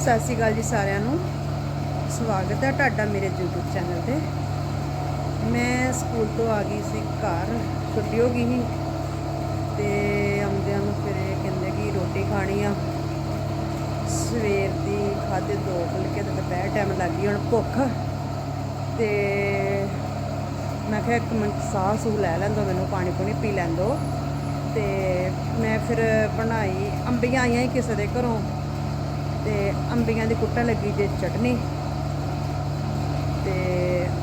ਸਤਿ ਸ਼੍ਰੀ ਅਕਾਲ ਜੀ ਸਾਰਿਆਂ ਨੂੰ। ਸਵਾਗਤ ਹੈ ਤੁਹਾਡਾ ਮੇਰੇ YouTube ਚੈਨਲ ਤੇ। ਮੈਂ ਸਕੂਲ ਤੋਂ ਆ ਗਈ ਸੀ ਘਰ, ਛੁੱਟੀ ਹੋ ਗਈ ਸੀ। ਤੇ ਆਉਂਦਿਆਂ ਨੂੰ ਫਿਰ ਇਹ ਕਹਿੰਦੇ ਕਿ ਰੋਟੀ ਖਾਣੀ ਆ। ਸਵੇਰ ਦੀ ਖਾਦੇ ਦੋ ਫੁਲਕੇ ਤੇ ਦੁਪਹਿਰ ਟਾਈਮ ਲੱਗ ਗਈ, ਹੁਣ ਭੁੱਖ। ਤੇ ਮੈਂ ਕਿਹਾ ਇੱਕ ਮਿੰਟ ਸਾਹ ਸੂਹ ਲੈ ਲੈਂਦੋ, ਮੈਨੂੰ ਪਾਣੀ ਪੂਣੀ ਪੀ ਲੈਂਦੋ। ਤੇ ਮੈਂ ਫਿਰ ਬਣਾਈ, ਅੰਬੀਆਂ ਆਈਆਂ ਸੀ ਕਿਸੇ ਦੇ ਘਰੋਂ। ਤੇ ਅੰਬੀਆਂ ਦੀ ਕੁੱਟਣ ਲੱਗੀ ਜੇ ਚਟਨੀ। ਤੇ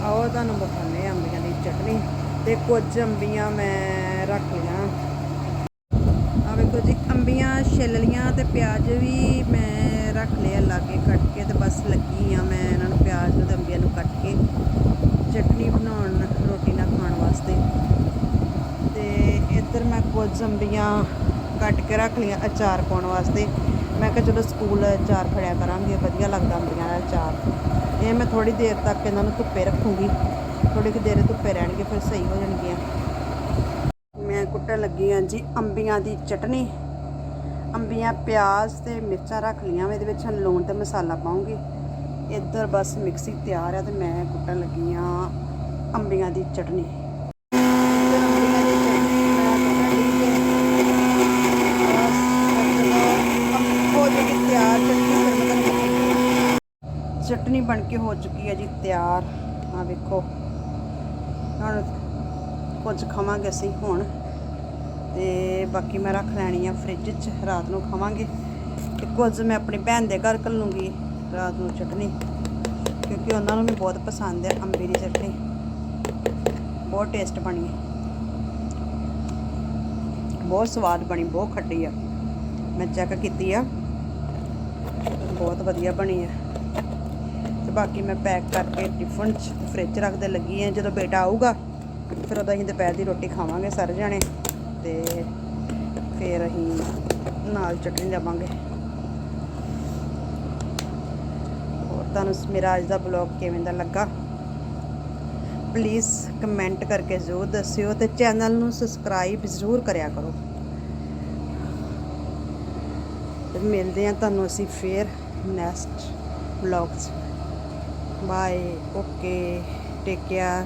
ਆਓ ਤੁਹਾਨੂੰ ਵਿਖਾਉਂਦੇ ਹਾਂ ਅੰਬੀਆਂ ਦੀ ਚਟਨੀ। ਤੇ ਕੁਝ ਅੰਬੀਆਂ ਮੈਂ ਰੱਖ ਲਈਆਂ। ਆ ਵੇਖੋ ਜੀ, ਅੰਬੀਆਂ ਛਿੱਲ ਲੀਆਂ ਤੇ ਪਿਆਜ਼ ਵੀ ਮੈਂ ਰੱਖ ਲਿਆ ਲਾਗੇ ਕੱਟ ਕੇ ਤੇ ਬਸ ਲੱਗੀ ਆ ਮੈਂ ਇਹਨਾਂ ਨੂੰ ਪਿਆਜ਼ ਨੂੰ ਤੇ ਅੰਬੀਆਂ ਨੂੰ ਕੱਟ ਕੇ। ਚਟਨੀ ਬਣਾਉਣ ਰੋਟੀ ਨਾਲ ਖਾਣ ਵਾਸਤੇ। ਤੇ ਇੱਧਰ ਮੈਂ ਕੁਝ ਅੰਬੀਆਂ ਕੱਟ ਕੇ ਰੱਖ ਲਈਆਂ ਅਚਾਰ ਪਾਉਣ ਵਾਸਤੇ। ਮੈਂ ਕਿਹਾ ਜਦੋਂ ਸਕੂਲ ਚਾਰ ਫੜਿਆ ਕਰਾਂਗੇ, ਵਧੀਆ ਲੱਗਦਾ ਅੰਬੀਆਂ ਦਾ ਅਚਾਰ ਇਹ ਮੈਂ ਥੋੜੀ ਦੇਰ ਤੱਕ ਇਹਨਾਂ ਨੂੰ ਧੁੱਪੇ ਰੱਖੂੰਗੀ। ਥੋੜੀ ਕੁ ਦੇਰ ਧੁੱਪੇ ਰਹਿਣਗੇ, ਫਿਰ ਸਹੀ ਹੋ ਜਾਣਗੀਆਂ। ਮੈਂ ਕੁੱਟਣ ਲੱਗੀ ਹਾਂ ਜੀ ਅੰਬੀਆਂ ਦੀ ਚਟਨੀ। ਅੰਬੀਆਂ, ਪਿਆਜ਼ ਤੇ ਮਿਰਚਾਂ ਰੱਖ ਲੀਆਂ ਇਹਦੇ ਵਿੱਚ ਹੁਣ ਲੂਣ ਤੇ ਮਸਾਲਾ ਪਾਉਂਗੀ। ਇੱਧਰ ਬਸ ਮਿਕਸੀ ਤਿਆਰ ਆ ਤੇ ਮੈਂ ਕੁੱਟਣ ਲੱਗੀ ਹਾਂ ਅੰਬੀਆਂ ਦੀ ਚਟਨੀ। ਅੰਬੀਆਂ ਦੀ ਚਟਨੀ ਮੈਂ ਕੁੱਟਣ ਲਈ ਬਸ ਹੋ ਚੁੱਕੀ ਤਿਆਰ ਚਟਨੀ ਫਿਰ ਮੈਂ ਤੁਹਾਨੂੰ ਚਟਨੀ ਬਣ ਕੇ ਹੋ ਚੁੱਕੀ ਹੈ ਜੀ, ਤਿਆਰ। ਆ ਵੇਖੋ। ਹੁਣ ਕੁਝ ਖਾਵਾਂਗੇ ਅਸੀਂ ਹੁਣ। ਤੇ ਬਾਕੀ ਮੈਂ ਰੱਖ ਲੈਣੀ ਆ ਫ੍ਰਿਜ 'ਚ, ਰਾਤ ਨੂੰ ਖਾਵਾਂਗੇ। ਤੇ ਕੁਝ ਮੈਂ ਆਪਣੀ ਭੈਣ ਦੇ ਘਰ ਘੱਲੂੰਗੀ ਰਾਤ ਨੂੰ ਚਟਨੀ, ਕਿਉਂਕਿ ਉਹਨਾਂ ਨੂੰ ਵੀ ਬਹੁਤ ਪਸੰਦ ਹੈ ਅੰਬੀ ਦੀ ਚਟਨੀ। ਬਹੁਤ ਟੇਸਟ ਬਣੀ ਬਹੁਤ ਸਵਾਦ ਬਣੀ, ਬਹੁਤ ਖੱਟੀ ਆ। ਮੈਂ ਚੈੱਕ ਕੀਤੀ ਆ। ਬਹੁਤ ਵਧੀਆ ਬਣੀ ਆ। ਤੇ ਬਾਕੀ ਮੈਂ ਪੈਕ ਕਰਕੇ ਟਿਫਨ 'ਚ ਫ੍ਰਿਜ ਰੱਖਦੇ ਲੱਗੀ ਆ। ਜਦੋਂ ਬੇਟਾ ਆਊਗਾ, ਫਿਰ ਉਹਦਾ ਅਸੀਂ ਦੁਪਹਿਰ ਦੀ ਰੋਟੀ ਖਾਵਾਂਗੇ ਸਾਰੇ ਜਾਣੇ ਤੇ ਫਿਰ ਅਸੀਂ ਨਾਲ ਚਟਨੀ ਲਵਾਂਗੇ ਹੋਰ ਤੁਹਾਨੂੰ ਮੇਰਾ ਅੱਜ ਦਾ ਬਲੌਗ ਕਿਵੇਂ ਦਾ ਲੱਗਾ? ਪਲੀਜ਼ ਕਮੈਂਟ ਕਰਕੇ ਜ਼ਰੂਰ ਦੱਸਿਓ ਤੇ ਚੈਨਲ ਨੂੰ ਸਬਸਕ੍ਰਾਈਬ ਜ਼ਰੂਰ ਕਰਿਆ ਕਰੋ। ਤੇ ਮਿਲਦੇ ਆ ਤੁਹਾਨੂੰ ਅਸੀਂ ਫੇਰ next vlogs bye okay take care.